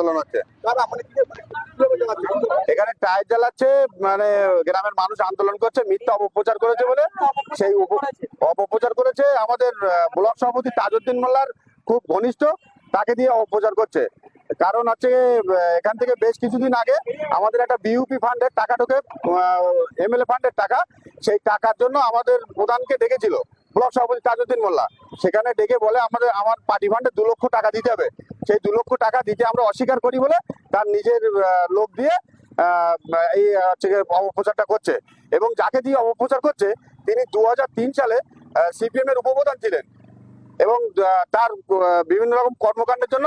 আন্দোলন হচ্ছে। এখানে টায়ার জ্বালাচ্ছে মানে গ্রামের মানুষ আন্দোলন করছে মিথ্যা অপপ্রচার করেছে বলে। সেই অপপ্রচার করেছে আমাদের ব্লক সভাপতি তাজউদ্দিন মোল্লার খুব ঘনিষ্ঠ তাকে দিয়ে অপপ্রচার করছে। কারণ হচ্ছে এখান থেকে বেশ কিছুদিন আগে আমাদের একটা বিউপি ফান্ডের টাকা ঢোকে এমএলএ ফান্ডের টাকা। সেই টাকার জন্য আমাদের প্রধানকে ডেকেছিল। ব্লক সভাপতি তাজউদ্দিন মোল্লা। সেখানে ডেকে বলে, আমাদের, আমার পার্টি ফান্ডে দু লক্ষ টাকা দিতে হবে। সেই দু লক্ষ টাকা দিতে আমরা অস্বীকার করি বলে তার নিজের লোক দিয়ে এই হচ্ছে অপপ্রচারটা করছে। এবং যাকে দিয়ে অপপ্রচার করছে, তিনি দু হাজার তিন সালে সিপিএম এর উপপ্রধান ছিলেন। এবং তার বিভিন্ন রকম কর্মকাণ্ডের জন্য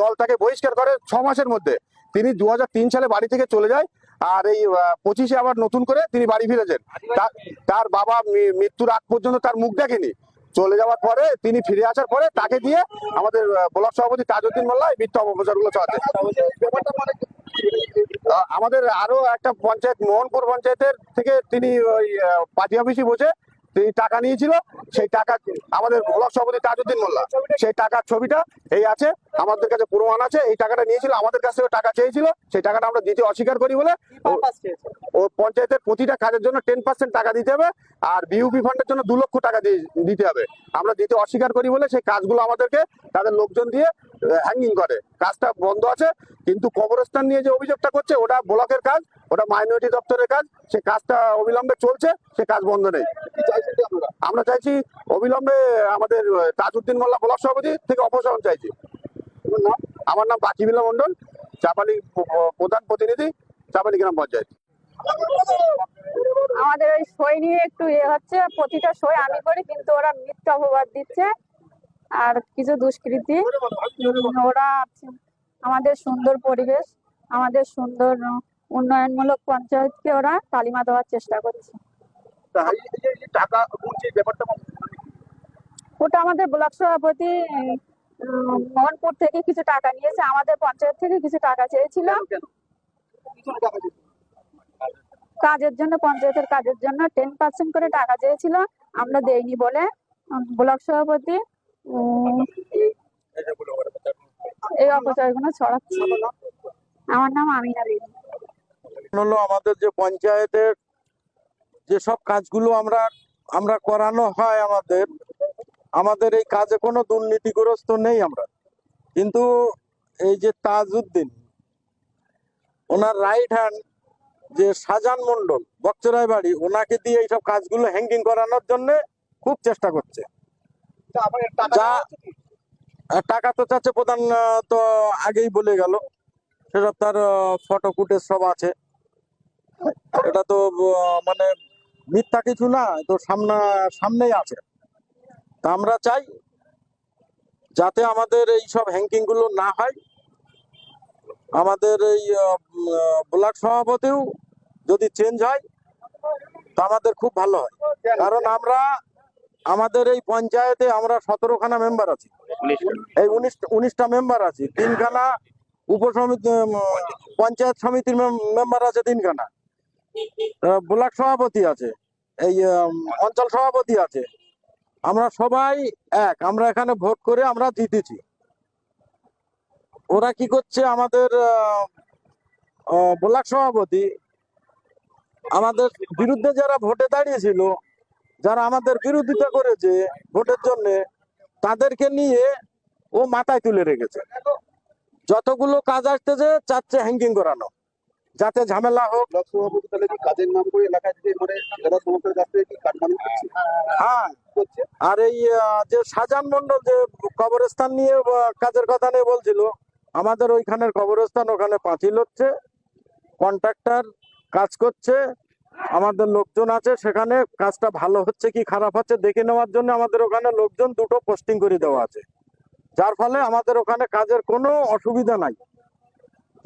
দল তাকে বহিষ্কার করে ছ মাসের মধ্যে। তিনি দু হাজার তিন সালে বাড়ি থেকে চলে যায় আর এই পঁচিশে আবার নতুন করে তিনি বাড়ি ফিরেছেন। তার- তার বাবা মৃত্যুর আগ পর্যন্ত তার মুখ দেখেনি। চলে যাওয়ার পরে তিনি ফিরে আসার পরে তাকে দিয়ে আমাদের ব্লক সভাপতি তাজউদ্দিন মোল্লা এই মৃত্যু অপপ্রচারগুলো চালাচ্ছে আমাদের আরও একটা পঞ্চায়েত মোহনপুর পঞ্চায়েতের থেকে তিনি ওই পার্টি অফিসে বসে তিনি টাকা নিয়েছিল সেই টাকা আমাদের ব্লক সভাপতি তাজউদ্দিন মোল্লা সেই টাকার ছবিটা এই আছে আমাদের কাছে প্রমাণ আছে এই টাকাটা নিয়েছিল আমাদের কাছ থেকে টাকা চেয়েছিল সেই টাকাটা আমরা দিতে অস্বীকার করি বলে ও- পঞ্চায়েতের প্রতিটা কাজের জন্য টেন পার্সেন্ট টাকা দিতে হবে আর বিউপি ফান্ডের জন্য দু লক্ষ টাকা দিতে হবে। আমরা দিতে অস্বীকার করি বলে সেই কাজগুলো আমাদেরকে তাদের লোকজন দিয়ে হ্যাঙ্গিং করে। কাজটা বন্ধ আছে কিন্তু কবরস্থান নিয়ে যে অভিযোগটা করছে ওটা ব্লকের কাজ ওটা মাইনরিটি দপ্তরের কাজ সে কাজটা অবিলম্বে চলছে সে কাজ বন্ধ নেই। আমরা চাইছি অবিলম্বে আমাদের তাজউদ্দিন মোল্লা ব্লক সভাপতি থেকে অপসারণ চাইছি। আমার নাম বাকিবিল্লা মন্ডল চাপালি প্রধান প্রতিনিধি, চাপালি গ্রাম পঞ্চায়েত। আমাদের ওই সই নিয়ে একটু ইয়ে হচ্ছে, প্রতিটা সই আমি করি, কিন্তু ওরা মিথ্যা অপবাদ দিচ্ছে, আর কিছু দুষ্কৃতি। ওরা আমাদের সুন্দর পরিবেশ, আমাদের সুন্দর উন্নয়নমূলক পঞ্চায়েতকে ওরা তালিমা দেওয়ার চেষ্টা করছে। টাকা বলছি ব্যাপারটা ওটা আমাদের ব্লক সভাপতি মোহনপুর থেকে কিছু টাকা নিয়েছে আমাদের পঞ্চায়েত থেকে কিছু টাকা চেয়েছিল। কাজের জন্য পঞ্চায়েতের কাজের জন্য টেন পার্সেন্ট করে টাকা চেয়েছিল। আমরা দেইনি বলে ব্লক সভাপতি এই অপচয়গুলো ছড়াচ্ছে আমার নাম আমিনা বিবি হলো আমাদের যে পঞ্চায়েতের যে সব কাজগুলো আমরা আমরা করানো হয় আমাদের আমাদের এই কাজে কোনো দুর্নীতিগ্রস্ত নেই আমরা। কিন্তু এই যে তাজউদ্দিন ওনার রাইট হ্যান্ড যে সাজান মন্ডল বক্সরাই বাড়ি ওনাকে দিয়ে এইসব কাজগুলো হ্যাঙ্গিং করানোর জন্য খুব চেষ্টা করছে। যা টাকা তো চাচ্ছে প্রধান তো আগেই বলে গেল সেসব তার ফটো ফুটেজ সব আছে। এটা তো মানে মিথ্যা কিছু না, তো সামনা, সামনেই আছে। তা আমরা চাই যাতে আমাদের এই সব হ্যাঙ্কিংগুলো না হয়। আমাদের এই ব্লক সভাপতিও যদি চেঞ্জ হয়, তা আমাদের খুব ভালো হয়। কারণ আমরা, আমাদের এই পঞ্চায়েতে আমরা সতেরোখানা মেম্বার আছি। এই উনিশ, উনিশটা মেম্বার আছি। তিনখানা উপসমিতি পঞ্চায়েত সমিতির মেম্বার আছে তিনখানা। ব্লক সভাপতি আছে। এই অঞ্চল সভাপতি আছে। আমরা সবাই এক। আমরা এখানে ভোট করে আমরা জিতেছি। ওরা কি করছে? আমাদের ব্লক সভাপতি আমাদের বিরুদ্ধে যারা ভোটে দাঁড়িয়েছিল, যারা আমাদের বিরোধিতা করেছে ভোটের জন্য, তাদেরকে নিয়ে ও মাথায় তুলে রেখেছে। যতগুলো কাজ আসতেছে, চাচ্ছে হ্যাঙ্গিং করানো। যাতে ঝামেলা হোক। তাহলে কি কাজের নাম করে এলাকায় যে মানে যারা সমস্যার কাছ থেকে কি কাটমানি করছে হ্যাঁ। আর এই যে সাজান মন্ডল যে কবরস্থান নিয়ে কাজের কথা নিয়ে বলছিল আমাদের ওইখানের কবরস্থান ওখানে পাঁচিল হচ্ছে কন্ট্রাক্টর কাজ করছে আমাদের লোকজন আছে সেখানে কাজটা ভালো হচ্ছে কি খারাপ হচ্ছে দেখে নেওয়ার জন্য আমাদের ওখানে লোকজন দুটো পোস্টিং করে দেওয়া আছে। যার ফলে আমাদের ওখানে কাজের কোনো অসুবিধা নাই।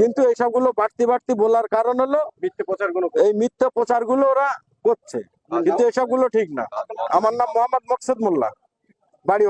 কিন্তু এইসবগুলো বাড়তি বাড়তি বলার কারণ হলো মিথ্যে প্রচারগুলো এই মিথ্যা প্রচারগুলো ওরা করছে। কিন্তু এসবগুলো ঠিক না। আমার নাম মোহাম্মদ মকসুদ মোল্লা। বাড়ি